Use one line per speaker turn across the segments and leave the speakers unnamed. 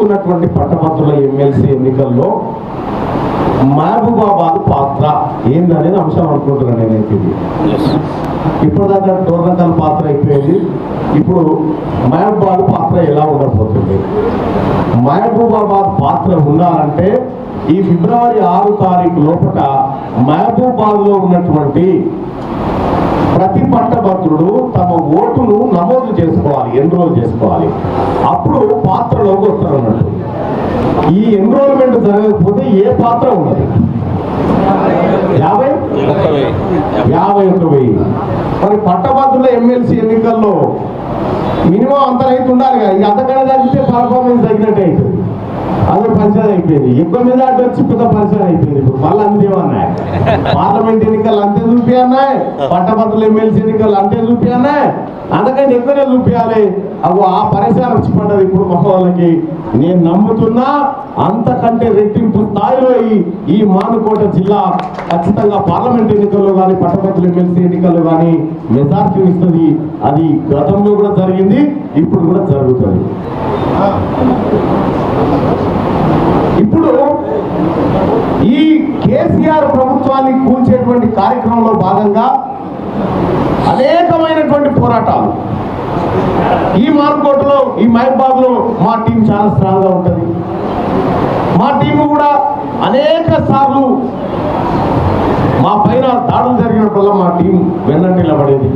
జరగబోతున్నటువంటి పట్టభద్రుల ఎమ్మెల్సీ ఎన్నికల్లో మహబూబాబాద్ పాత్ర ఏందనేది అంశం అనుకుంటున్నాను నేనైతే ఇది. ఇప్పటిదాకా టోర్నకల్ పాత్ర అయిపోయింది. ఇప్పుడు మహబూబాబాద్ పాత్ర ఎలా ఉండబోతుంది? మహబూబాబాద్ పాత్ర ఉండాలంటే ఈ ఫిబ్రవరి ఆరు తారీఖు లోపల మహబూబాబాద్లో ఉన్నటువంటి ప్రతి పట్టభద్రుడు తమ ఓటును నమోదు చేసుకోవాలి ఎన్రోల్ చేసుకోవాలి. అప్పుడు పాత్రలోకి వస్తారు అన్నట్టు. ఈ ఎన్రోల్మెంట్ జరగకపోతే ఏ పాత్ర ఉండదు. యాభై? యాభై ఒక్క వెయ్యి. మరి పట్టభద్రుల ఎమ్మెల్సీ ఎన్నికల్లో మినిమం అంత రైతు ఉండాలి కదా. ఇక అంతకన్నా తగ్గితే పర్ఫార్మెన్స్ తగ్గినట్టు అవుతుంది. అదే పరిచయం అయిపోయింది. ఎక్కువ మీద అటు వచ్చి పెద్ద పరిచయం అయిపోయింది. ఇప్పుడు మళ్ళీ అంతేమన్నాయి పార్లమెంట్ ఎన్నికలు అంతే చూపియన్నాయి పట్టభద్రుల ఎమ్మెల్సీ ఎన్నికలు అంతే చూపియన్నాయి అందుకని ఎక్కువనే చూపించాలి అవి ఆ పరిసరం వచ్చి పడ్డది ఇప్పుడు మొహోళ్ళకి నేను నమ్ముతున్నా అంతకంటే రెట్టింపు స్థాయిలో ఈ ఈ మానుకోట జిల్లా ఖచ్చితంగా పార్లమెంట్ ఎన్నికల్లో కానీ పట్టభద్రుల ఎమ్మెల్సీ ఎన్నికల్లో కానీ మెజార్టీ ఇస్తుంది. అది గతంలో కూడా జరిగింది ఇప్పుడు కూడా జరుగుతుంది ఇప్పుడు ఈ కేసీఆర్ ప్రభుత్వాన్ని కూల్చేటువంటి కార్యక్రమంలో భాగంగా అనేకమైనటువంటి పోరాటాలు. ఈ మార్కోట్లో ఈ మహబాబ్లో మా టీం చాలా స్ట్రాంగ్గా ఉంటుంది. మా టీం కూడా అనేక సార్లు మా పైన దాడులు జరిగినప్పుడల్లా మా టీం వెన్నంటి నిలబడేది.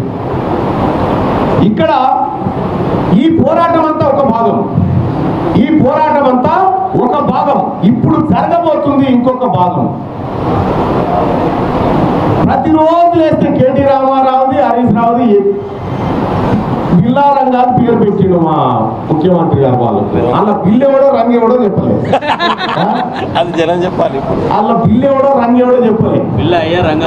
ఇక్కడ ఈ పోరాటం అంతా ఒక భాగం. ఈ పోరాటం అంతా ఒక భాగం. ఇప్పుడు జరగబోతుంది ఇంకొక భాగం. ప్రతిరోజు లేస్తే కేటీ రామారావుది హరీష్ రావుది బిల్లా రంగాలు పేరు పెట్టిండు మా ముఖ్యమంత్రి గారు వాళ్ళు. అలా బిల్లు ఎవడో రంగు ఎవడో చెప్పలేదు?
అది జనం చెప్పాలి
వాళ్ళ బిల్లు ఎవడో రంగు ఎవడో చెప్పలేదు.
పిల్ల అయ్యా రంగ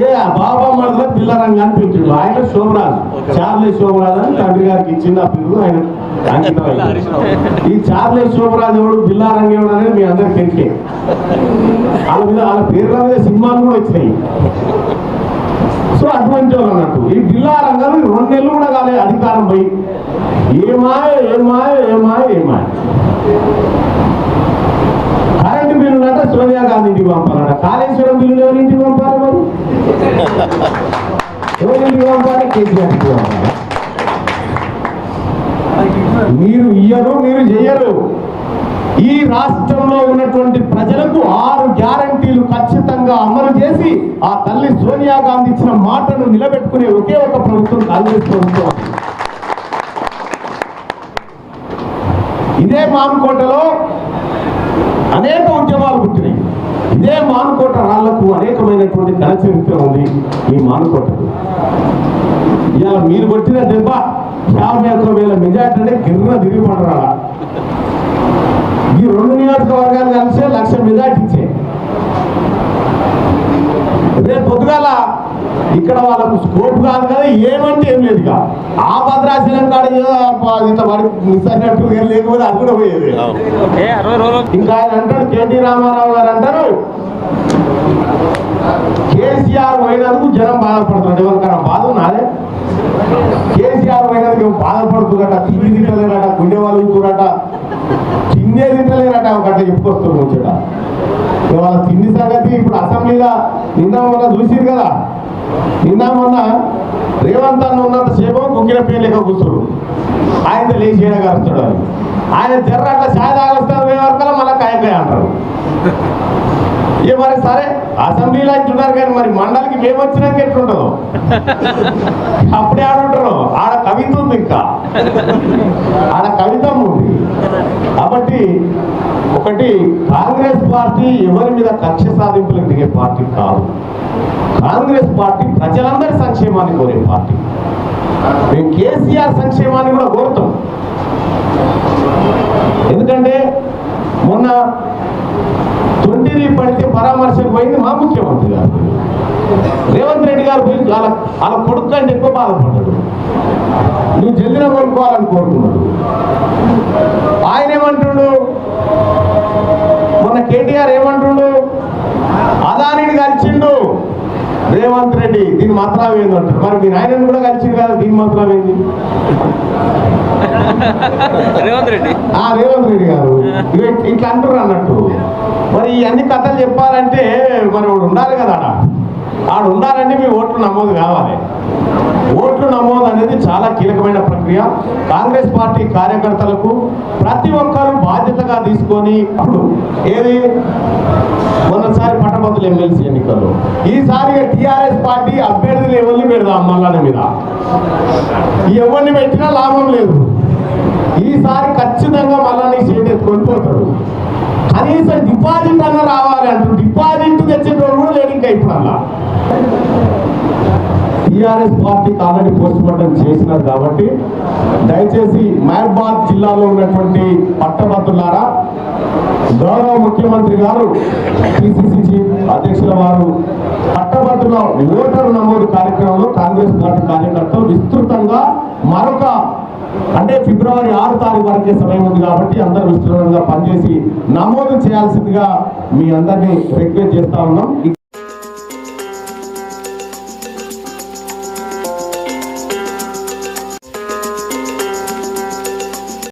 ఏ ఆ బాబా మడలో పిల్ల రంగాన్ని పెట్టిండు. ఆయన శోభరాజు. చార్లే శోభరాజు అని తండ్రి గారికి ఇచ్చింది ఆ పిల్లలు ఆయన ఈ చార్లే శోభరాజు ఎవడు బిల్లా రంగేవుడు అనేది మీ అందరికి తెలిసే వాళ్ళ మీద వాళ్ళ పేర్ల మీద సినిమాలు కూడా వచ్చినాయి. సో అటువంటి వాళ్ళు అన్నట్టు. ఈ బిల్లా రంగాలు రెండు నెలలు కూడా కాలే అధికారం పోయి. ఏమాయ ఏమాయ ఏమాయ ఏమాయ. కరెంటు బిల్లు అంటే సోనియా గాంధీ ఇంటికి పంపాలట. కాళేశ్వరం బిల్లు ఎవరింటికి పంపాలి మరి? ఎవరింటికి పంపాలి? కేసీఆర్ ఇంటికి పంపాలి. మీరు ఇయ్యరు మీరు చేయరు ఈ రాష్ట్రంలో ఉన్నటువంటి ప్రజలకు ఆరు గ్యారంటీలు ఖచ్చితంగా అమలు చేసి ఆ తల్లి సోనియా గాంధీ ఇచ్చిన మాటను నిలబెట్టుకునే ఒకే ఒక ప్రభుత్వం కాంగ్రెస్ ప్రభుత్వం. ఇదే మానుకోటలో అనేక ఉద్యమాలు పుట్టినాయి. ఇదే మానుకోట రాళ్ళకు అనేకమైనటువంటి ఘన చరిత్ర ఉంది ఈ మానుకోటకు ఇలా మీరు కొట్టిన దెబ్బ యాభై ఒక్క వేల మెజార్టీ అంటే గిర్ర తిరిగి పడరా ఈ రెండు నియోజకవర్గాలు కలిసే లక్ష మెజార్టీ ఇచ్చే. రేపు పొద్దుగాల ఇక్కడ వాళ్ళకు స్కోప్ కాదు కదా ఏమంటే ఏం లేదు ఇక. ఆ భద్రాచలం కాడ ఇంత మిస్ అయినట్టు లేకపోతే అది కూడా పోయేది. ఇంకా ఆయన అంటాడు కేటీ రామారావు గారు అంటారు కేసీఆర్ పోయినందుకు జనం బాధపడుతున్నాడు ఎవరికైనా బాధ ఉన్నారే కేసీఆర్ పోయినందుకు ఏమో బాధపడుతున్నట తిండి తింటలేరట గుండె వాళ్ళు కూరట తిండే తింటలేరట ఒకట చెప్పుకొస్తారు ముచ్చట. వాళ్ళ తిండి సంగతి ఇప్పుడు అసెంబ్లీలో నిన్న మొన్న చూసిరు కదా. నిన్న మొన్న రేవంత్ అన్న ఉన్నంత సేపు కుక్కిన పేరు లెక్క కూర్చోడు. ఆయన లేచి ఏడగలుస్తాడు ఆయన జర్ర అట్లా ఛాయ్ తాగొస్తాడు వరకు మళ్ళీ కాయకాయ అంటారు. ఏ మరి సరే అసెంబ్లీలో అంటున్నారు కానీ మరి మండలికి మేము వచ్చినాక ఎట్లుంటుందో? అప్పుడే ఆడుంటారు ఆడ కవిత ఉంది ఇంకా. ఆడ కవితం ఉంది కాబట్టి ఒకటి కాంగ్రెస్ పార్టీ ఎవరి మీద కక్ష సాధింపులకు దిగే పార్టీ కాదు. కాంగ్రెస్ పార్టీ ప్రజలందరి సంక్షేమాన్ని కోరే పార్టీ. మేము కేసీఆర్ సంక్షేమాన్ని కూడా కోరుతాం. ఎందుకంటే మొన్న తొండిది పడితే పరామర్శకు పోయింది మా ముఖ్యమంత్రి గారు. రేవంత్ రెడ్డి గారు పోయి వాళ్ళ వాళ్ళ కొడుకు కంటే ఎక్కువ బాధపడ్డాడు. నువ్వు జల్దిన కొనుక్కోవాలని కోరుకున్నాడు. ఆయన ఏమంటుండు? మొన్న కేటీఆర్ ఏమంటుండు? అదానిని కలిసిండు. రేవంత్ రెడ్డి దీని మాత్రం ఏంది అంటారు? మరి మీ నాయనని కూడా కలిసింది కదా దీని మాత్రం ఏంది?
రేవంత్ రెడ్డి.
ఆ రేవంత్ రెడ్డి గారు. ఇట్లా అంటారు అన్నట్టు. ఈ అన్ని కథలు చెప్పాలంటే మరి వాడు ఉండాలి కదా ఆడు ఉండాలంటే మీ ఓట్లు నమోదు కావాలి. ఓట్లు నమోదు అనేది చాలా కీలకమైన ప్రక్రియ. కాంగ్రెస్ పార్టీ కార్యకర్తలకు ప్రతి ఒక్కరూ బాధ్యతగా తీసుకొని ఇప్పుడు ఏది? మొన్నసారి పట్టభద్రులు ఎమ్మెల్సీ ఎన్నికల్లో. ఈసారి టీఆర్ఎస్ పార్టీ అభ్యర్థులు ఎవరిని పెడదాం మల్లన్న మీద. ఎవరిని పెట్టినా లాభం లేదు. ఈసారి ఖచ్చితంగా మల్లాని సీట్ ఎత్తుకొని కనీసం డిపాజిట్ అన్న రావాలి అంటారు డిపాజిట్ తెచ్చేటోడు కూడా లేడు ఇంకా ఇప్పుడు అలా. టీఆర్ఎస్ పార్టీకి ఆల్రెడీ పోస్ట్ మార్టం చేసినారు కాబట్టి దయచేసి మహబాద్ జిల్లాలో ఉన్నటువంటి పట్టభద్రులారా గౌరవ ముఖ్యమంత్రి గారు పిసిసి చీఫ్ అధ్యక్షుల వారు పట్టభద్రుల ఓటరు నమోదు కార్యక్రమంలో కాంగ్రెస్ పార్టీ కార్యకర్తలు విస్తృతంగా మరొక అంటే ఫిబ్రవరి ఆరు తారీఖు వరకే సమయం ఉంది కాబట్టి అందరూ విస్తృతంగా పనిచేసి నమోదు చేయాల్సిందిగా మీ అందరినీ రిక్వెస్ట్ చేస్తా ఉన్నాం.